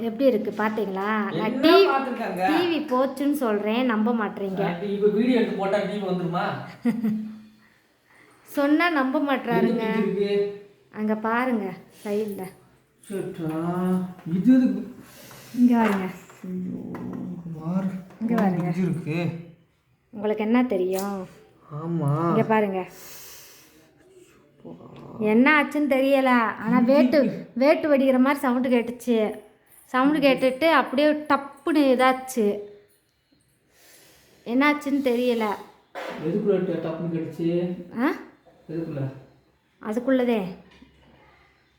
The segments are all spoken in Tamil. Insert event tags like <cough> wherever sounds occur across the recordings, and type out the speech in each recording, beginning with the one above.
எப்படி இருக்கு? பாத்தீங்களா? நான் டிவி போச்சுன்னு சொல்றேன் நம்ப மாட்டீங்க. <laughs> சொன்னா நம்ப இருக்கு? அங்க பாருங்க சைடில் இது? இங்க பாருங்க மாறு. இங்க உங்களுக்கு என்ன தெரியும்? ஆமா. இங்க பாருங்க. என்ன ஆச்சுன்னு தெரியல. ஆனா வேட்டு வேட்டு வெடிக்கிற மாதிரி சவுண்டு கேட்டுச்சு. சவுண்டு கேட்டுட்டு அப்படியே டப்புன்னு இதாச்சு. என்னாச்சுன்னு தெரியல. அதுக்குள்ளதே.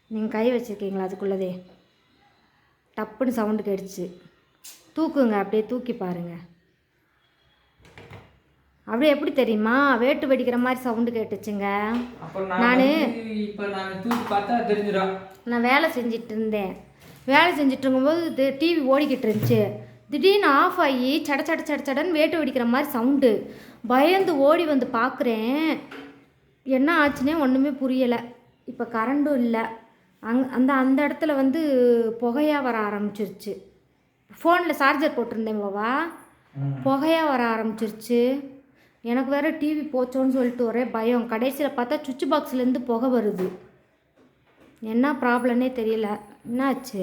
நீங்கள் கை வச்சுருக்கீங்களா அதுக்குள்ளதே. டப்புன்னு சவுண்டு கேட்டுச்சு. தூக்குங்க அப்படியே தூக்கி பாருங்க. அப்படியே எப்படி தெரியுமா? வேட்டு வெடிக்கிற மாதிரி சவுண்டு கேட்டுச்சுங்க. நான் வந்து இப்ப நான் தூக்கி பார்த்தா தெரிஞ்சிடும். நான் வேலை செஞ்சிட்டு இருந்தேன். வேலை செஞ்சுட்டு இருக்கும்போது டிவி ஓடிக்கிட்டு இருந்துச்சு. திடீர்னு ஆஃப் ஆகி சட சட சட சடன்னு வேட்டு வெடிக்கிற மாதிரி சவுண்டு பயந்து ஓடி வந்து பார்க்குறேன் என்ன ஆச்சுன்னே ஒன்றுமே புரியலை. இப்போ கரண்டும் இல்லை. அங் அந்த அந்த இடத்துல வந்து புகையாக வர ஆரம்பிச்சிருச்சு. ஃபோனில் சார்ஜர் போட்டிருந்தேன் பாவா புகையாக வர ஆரம்பிச்சிருச்சு. எனக்கு வேற டிவி போச்சோன்னு சொல்லிட்டு ஒரே பயம். கடைசியில் பார்த்தா சுவிட்ச் பாக்ஸ்லேருந்து புகை வருது. என்ன ப்ராப்ளம்னே தெரியல. என்னாச்சு?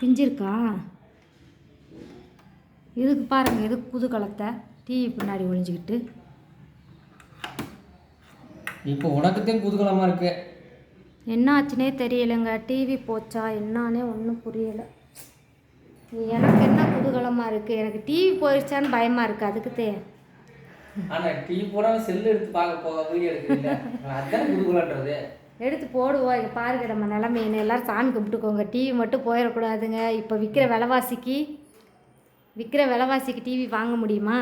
பிஞ்சிருக்கா? இதுக்கு பாருங்க இதுக்கு புது கலத்தை. டிவி பின்னாடி ஒளிஞ்சிக்கிட்டு. இப்போ உனக்குத்தான் குதூகலமா இருக்கு. என்ன ஆச்சுனே தெரியலைங்க. டிவி போச்சா? என்னானே ஒன்றும் புரியலை. எனக்கு என்ன குதூகலமாக இருக்குது எனக்கு டிவி போயிடுச்சான்னு பயமாக இருக்குது அதுக்குத்தே ஆனா டிவி போடாம செல்லு எடுத்து பார்க்க போக வீடியோ எடுக்கிறீங்க அதான் குதூகலன்றது. எடுத்து போடுவோம் இங்கே பாருங்க நம்ம நிலமையின்னு எல்லாரும் சாமி கும்பிட்டுக்கோங்க. டிவி மட்டும் போயிடக்கூடாதுங்க. இப்போ விற்கிற விலைவாசிக்கு விற்கிற விலைவாசிக்கு டிவி வாங்க முடியுமா?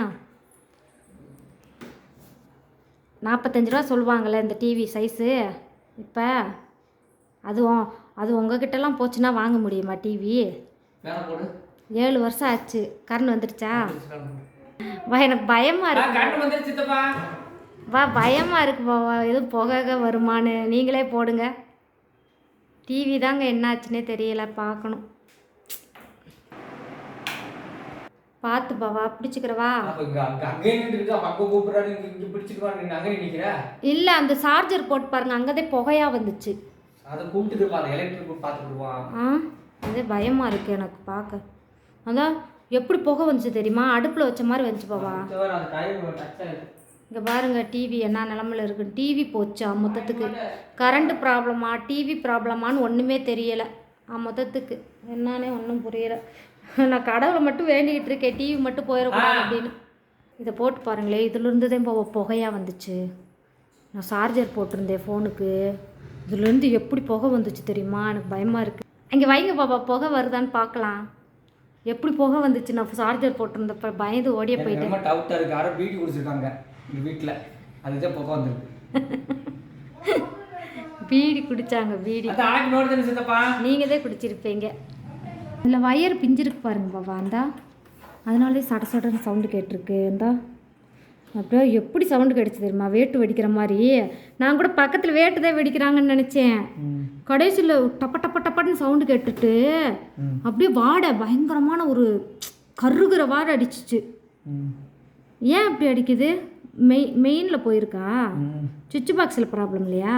நாற்பத்தஞ்சு ரூபா சொல்லுவாங்கள்ல இந்த டிவி சைஸு இப்போ அதுவும் அது உங்ககிட்டலாம் போச்சுன்னா வாங்க முடியுமா டிவி போடு. ஏழு வருஷம் ஆச்சு. கரண்ட் வந்துடுச்சா வா எனக்கு பயமாக ஆ, இருக்கு. வந்துருச்சு வா பயமாக இருக்கு பாவா எதுவும் புகை வருமானு நீங்களே போடுங்க. டிவி தாங்க என்னாச்சுன்னே தெரியல பார்க்கணும். பார்த்து பாவா பிடிச்சிக்கிறவா இல்லை அந்த சார்ஜர் போட்டு பாருங்க அங்கதே புகையா வந்துச்சு. அதை கூப்பிட்டு எலக்ட்ரிக் பார்த்துக்குருவான் ஆ? அதே பயமாக இருக்குது எனக்கு பார்க்க. அதான் எப்படி புகை வந்துச்சு தெரியுமா? அடுப்பில் வச்ச மாதிரி வந்துச்சு பாவா இங்கே பாருங்க டிவி என்ன நிலமையில இருக்குன்னு டிவி போச்சா மொத்தத்துக்கு? கரண்ட் ப்ராப்ளமா டிவி ப்ராப்ளமான்னு ஒன்றுமே தெரியலை. ஆ மொத்தத்துக்கு. என்னன்னே ஒன்றும் புரியலை. நான் கடவுளை மட்டும் வேண்டிக்கிட்டு இருக்கேன். டிவி மட்டும் போயிடக்கூடாது அப்படின்னு. இதை போட்டு பாருங்களேன் இதுலேருந்து தான் இப்போ புகையாக வந்துச்சு. நான் சார்ஜர் போட்டிருந்தேன் ஃபோனுக்கு இதுலேருந்து எப்படி புகை வந்துச்சு தெரியுமா? எனக்கு பயமாக இருக்குது இங்கே வைங்க பாப்பா புகை வருதான்னு பார்க்கலாம். எப்படி புகை வந்துச்சு? நான் சார்ஜர் போட்டிருந்தப்ப பயந்து ஓடியே போயிட்டேன். ரொம்ப டவுட்டா இருக்கு. யாரோ பீடி குடிச்சிருக்காங்க இந்த வீட்டுல அதுதான் பக்கம் வந்திருக்கு. <laughs> PT குடிச்சாங்க PT. நீங்கள் தான் குடிச்சிருப்பீங்க. இதில் வயர் பிஞ்சிருக்கு பாருங்க பாபா இந்தா. அதனாலே சட சடன்னு சவுண்டு கேட்டிருக்கு இந்தா. அப்படியே எப்படி சவுண்டு கிடைச்சு தெரியுமா? வேட்டு வெடிக்கிற மாதிரி. நான் கூட பக்கத்தில் வேட்டு தான் வெடிக்கிறாங்கன்னு நினச்சேன். கடைசியில் டப்ப டப்ப டப்பன்னு சவுண்டு கேட்டுட்டு அப்படியே வாடை பயங்கரமான ஒரு கருகிற வாடை அடிச்சிச்சு. ஏன் அப்படி அடிக்குது? மெய் மெயினில் போயிருக்கா? சுவிட்ச் பாக்ஸில் ப்ராப்ளம் இல்லையா?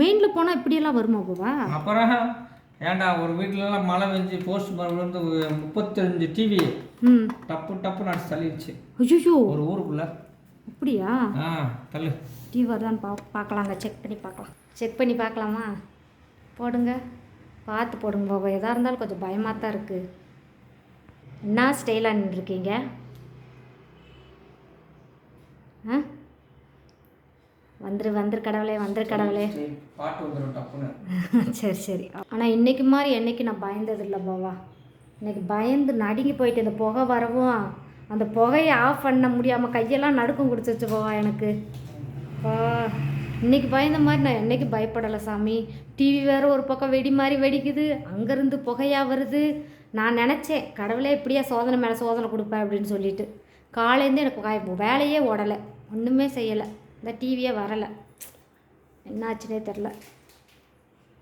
மெயினில் போனால் இப்படியெல்லாம் வருமா பாபா அப்புறம் ஏன்டா ஒரு வீட்டுலலாம் மழை பெஞ்சு போஸ்ட் வந்து முப்பத்தஞ்சு டிவி டப்பு டப்பு நடிச்சு தள்ளிடுச்சு. ஐயோ ஒரு ஊருக்குள்ள. அப்படியா? ஆ தள்ளு. டீ வருதான்னு பா பார்க்கலாங்க. செக் பண்ணி பார்க்கலாம். செக் பண்ணி பார்க்கலாமா? போடுங்க. பார்த்து போடுங்க பாபா. எதாக இருந்தாலும் கொஞ்சம் பயமாக தான் இருக்குது என்ன ஸ்டைலாக நின்றுருக்கீங்க? ஆ? வந்துரு வந்துரு கடவுளே வந்துரு கடவுளே. சரி, சரி. <laughs> சரி ஆனால் இன்னைக்கு மாதிரி என்னைக்கு நான் பயந்தது இல்லை பாவா எனக்கு பயந்து நடுங்கி போயிட்டு இந்த புகை வரவும் அந்த புகையை ஆஃப் பண்ண முடியாமல் கையெல்லாம் நடுக்கம் கொடுத்துச்சு போவா எனக்கு. இன்றைக்கி இன்னைக்கு பயந்த மாதிரி நான் என்றைக்கு பயப்படலை சாமி. டிவி வேறு ஒரு பக்கம் வெடி மாதிரி வெடிக்குது. அங்கேருந்து புகையாக வருது. நான் நினச்சேன் கடவுளே இப்படியா சோதனை மேலே சோதனை கொடுப்பேன் அப்படின்னு சொல்லிட்டு. காலையிலேருந்து எனக்கு காய வேலையே ஓடலை. ஒன்றுமே செய்யலை. இந்த டிவியே வரலை. என்னாச்சுனே தெரில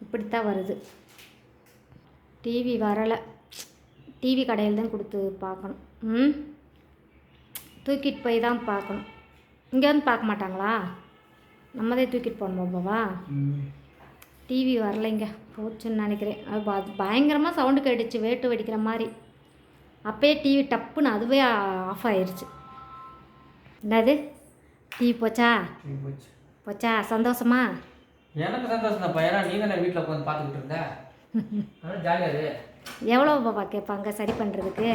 இப்படித்தான் வருது. டிவி வரலை. டிவி கடையில் தான் கொடுத்து பார்க்கணும். ம்? தூக்கிட்டு போய் தான் பார்க்கணும். இங்கே வந்து பார்க்க மாட்டாங்களா? நம்மதே தூக்கிட்டு போகணுமா பாபா? டிவி வரலைங்க. போச்சுன்னு நினைக்கிறேன். அது பயங்கரமாக சவுண்டு கேட்டுச்சு வேட்டு வெடிக்கிற மாதிரி. அப்பயே டிவி டப்புன்னு அதுவே ஆஃப் ஆயிருச்சு. என்னது? டிவி போச்சா? போச்சு. சந்தோஷமா? எனக்கு சந்தோஷம் தான் ஏன்னா நீ தானே வீட்டில் உட்காந்து பார்த்துக்கிட்டு இருந்த. <laughs> அதனால ஜாலியாக எவ்வளோ பாப்பா கேட்பாங்க சரி பண்ணுறதுக்கு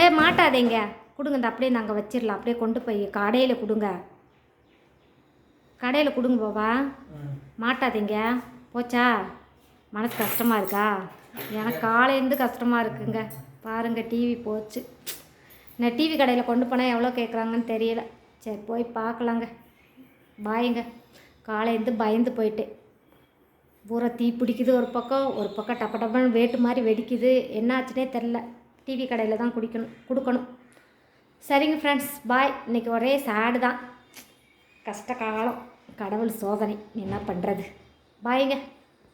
ஏ மாட்டாதீங்க. கொடுங்க இந்த அப்படியே நாங்கள் வச்சிடலாம். அப்படியே கொண்டு போய் கடையில் கொடுங்க. கடையில் கொடுங்க பாபா ம். மாட்டாதீங்க. போச்சா? மனசு கஷ்டமாக இருக்கா? எனக்கு காலையிலேருந்து கஷ்டமாக இருக்குங்க. பாருங்க டிவி போச்சு. நான் டிவி கடையில் கொண்டு போனால் எவ்வளோ கேட்குறாங்கன்னு தெரியல. சரி போய் பார்க்கலாங்க. பாய்ங்க. காலையிலேருந்து பயந்து போயிட்டேன். பூரா தீ பிடிக்குது ஒரு பக்கம் ஒரு பக்கம் டப்ப டப்பன்னு வேட்டு மாதிரி வெடிக்குது. என்னாச்சுனே தெரில. டிவி கடையில் தான் குடிக்கணும் கொடுக்கணும். சரிங்க ஃப்ரெண்ட்ஸ் பாய் இன்னைக்கு ஒரே சேடு தான். கஷ்ட காலம் கடவுள் சோதனை. என்ன பண்ணுறது பாய்ங்க